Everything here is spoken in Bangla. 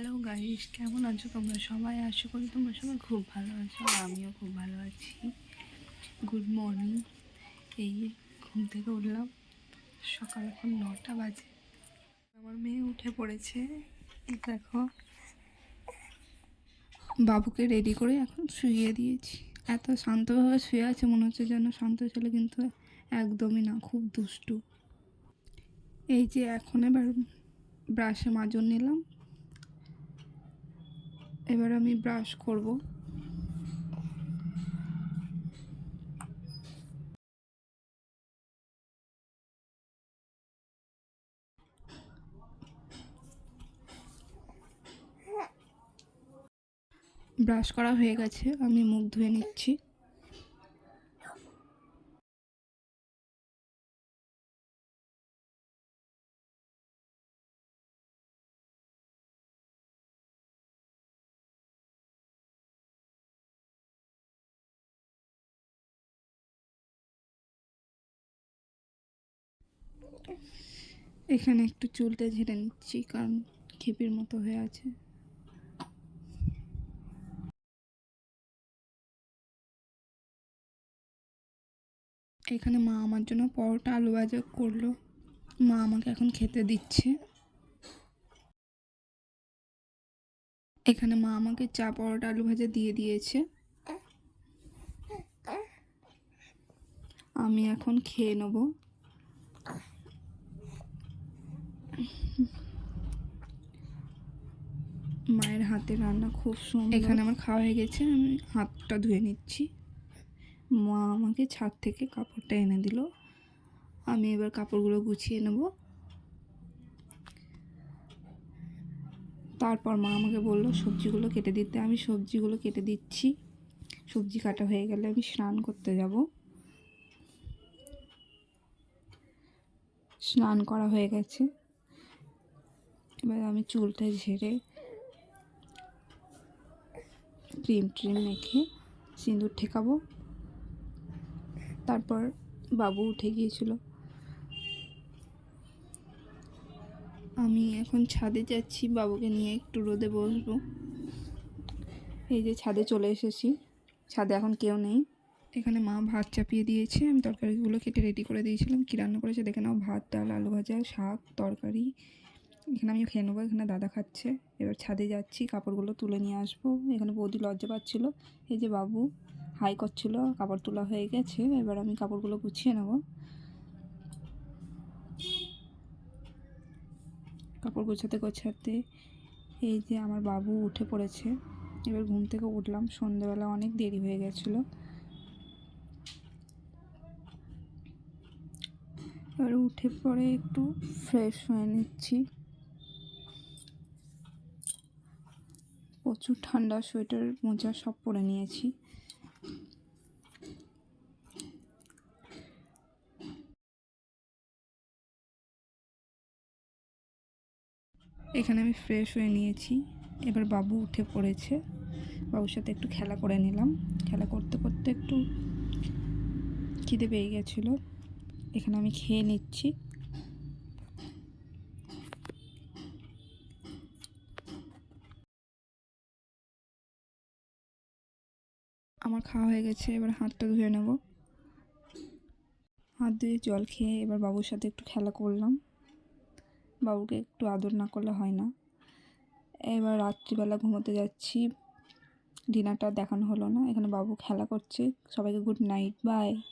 হ্যালো গাইস কেমন আছো তোমরা? সবাই আশা করি তোমরা সবাই খুব ভালো আছো। আমিও খুব ভালো আছি। গুড মর্নিং এই ঘুম থেকে উঠলাম। সকাল এখন নটা বাজে। আমার মেয়ে উঠে পড়েছে। দেখো। বাবুকে রেডি করে এখন শুয়ে দিয়েছি। এত শান্তভাবে শুয়ে আছে, মনে হচ্ছে যেন শান্ত ছেলে, কিন্তু একদমই না, খুব দুষ্টু। এই যে এখন এবার ব্রাশে মাজন নিলাম। এবার আমি ব্রাশ করব। ব্রাশ করা হয়ে গেছে আমি মুখ ধুয়ে নিচ্ছি। এখানে একটু চুলটা ঝেড়ে নিচ্ছি, কারণ খেপির মতো হয়ে আছে। এখানে মা আমার জন্য পরোটা আলু ভাজা করল। মা আমাকে এখন খেতে দিচ্ছে। এখানে মা আমাকে চা পরোটা আলু ভাজা দিয়ে দিয়েছে। আমি এখন খেয়ে নেব। হাতে রান্না খুব সুন্দর। এখানে আমার খাওয়া হয়ে গেছে, আমি হাতটা ধুয়ে নিচ্ছি। মা আমাকে ছাদ থেকে কাপড়টা এনে দিল। আমি এবার কাপড়গুলো গুছিয়ে নেব। তারপর মা আমাকে বলল, সবজিগুলো কেটে দিতে। আমি সবজিগুলো কেটে দিচ্ছি। সবজি কাটা হয়ে গেলে আমি স্নান করতে যাব। স্নান করা হয়ে গেছে। এবার আমি চুলটা ঝেড়ে ক্রিম ট্রিম মেখে সিঁদুর ঠেকাবো। তারপর বাবু উঠে গিয়েছিল। আমি এখন ছাদে যাচ্ছি, বাবুকে নিয়ে একটু রোদে বসবো। এই যে ছাদে চলে এসেছি। ছাদে এখন কেউ নেই। এখানে মা ভাত চাপিয়ে দিয়েছে। আমি তরকারিগুলো কেটে রেডি করে দিয়েছিলাম। কী রান্না করেছে দেখে নাও। ভাত, ডাল, আলু ভাজা, শাক, তরকারি এখানে আমি খেয়ে নেব, এখানে দাদা খাচ্ছে। এবার ছাদে যাচ্ছি, কাপড়গুলো তুলে নিয়ে আসব। এখানে বৌদি লজ্জা পাচ্ছিল, এই যে বাবু হাই করছিল, কাপড় তোলা হয়ে গেছে, এবার আমি কাপড়গুলো গুছিয়ে নেব। কাপড় গোছাতে গোছাতে এই যে আমার বাবু উঠে পড়েছে, এবার ঘুম থেকে উঠলাম, সন্ধ্যেবেলা অনেক দেরি হয়ে গেছিল। এবার উঠে পরে একটু ফ্রেশ হয়ে নিচ্ছি। প্রচুর ঠান্ডা, সোয়েটার, মোজা সব পরে নিয়েছি। এখানে আমি ফ্রেশ হয়ে নিয়েছি। এবার বাবু উঠে পড়েছে। বাবুর সাথে একটু খেলা করে নিলাম। খেলা করতে করতে একটু খিদে পেয়ে গেছিল। এখানে আমি খেয়ে নিচ্ছি। আমার খাওয়া হয়ে গেছে, এবার হাতটা ধুয়ে নেব। হাত ধুয়ে জল খেয়ে এবার বাবুর সাথে একটু খেলা করলাম। বাবুকে একটু আদর না করলে হয় না। এবার রাত্রিবেলা ঘুমোতে যাচ্ছি। ডিনারটা দেখানো হলো না। এখানে বাবু খেলা করছে। সবাইকে গুড নাইট, বাই।